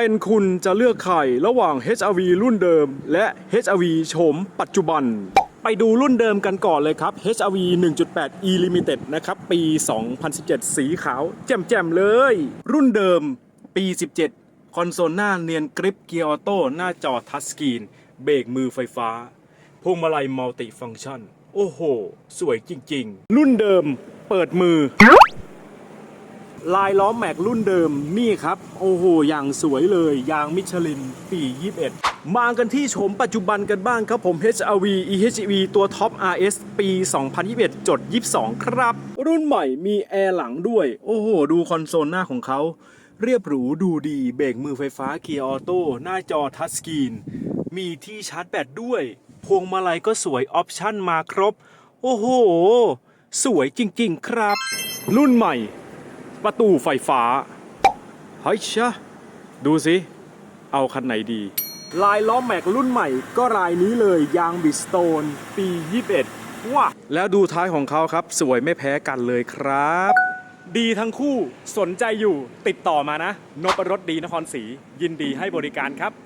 เป็นคุณจะเลือกใครระหว่าง HRV รุ่นเดิม และ HRV โฉมปัจจุบัน ไปดูรุ่นเดิมกันก่อนเลยครับ HRV 1.8 E Limited นะครับ ปี 2017 สีขาว แจ่มๆเลย รุ่นเดิมปี 17 คอนโซลหน้าเนียนกริปเกียร์ออโต้หน้าจอทัชสกรีน เบรกมือไฟฟ้าพวงมาลัยมัลติฟังก์ชัน โอ้โห สวยจริง ๆ รุ่นเดิมเปิดมือ ลายล้อมแม็กรุ่นเดิมนี่ครับ โอ้โห อย่างสวยเลย ยางมิชลินปี 21 มากันที่โฉมปัจจุบันกันบ้างครับผม HRV EHEV ตัวท็อป RS ปี 2021 จด 22 ครับ รุ่นใหม่มีแอร์หลังด้วย โอ้โห ดูคอนโซลหน้าของเขา เรียบหรูดูดีเบรกมือไฟฟ้าเกียร์ออโต้หน้าจอทัชสกรีน มีที่ชาร์จแบตด้วย พวงมาลัยก็สวยออปชั่นมาครบ โอ้โห สวยจริง ๆ ครับ รุ่นใหม่ ประตูไฟฟ้าเฮ้ยชะดูสิ เอาคันไหนดี ลายล้อแม็กรุ่นใหม่ก็ลายนี้เลยยางบิสโตน ปี 21ว้าแล้วดูท้ายของเขาครับ สวยไม่แพ้กันเลยครับ ดีทั้งคู่สนใจอยู่ติดต่อมานะ นบรถดีนครศรียินดีให้บริการครับ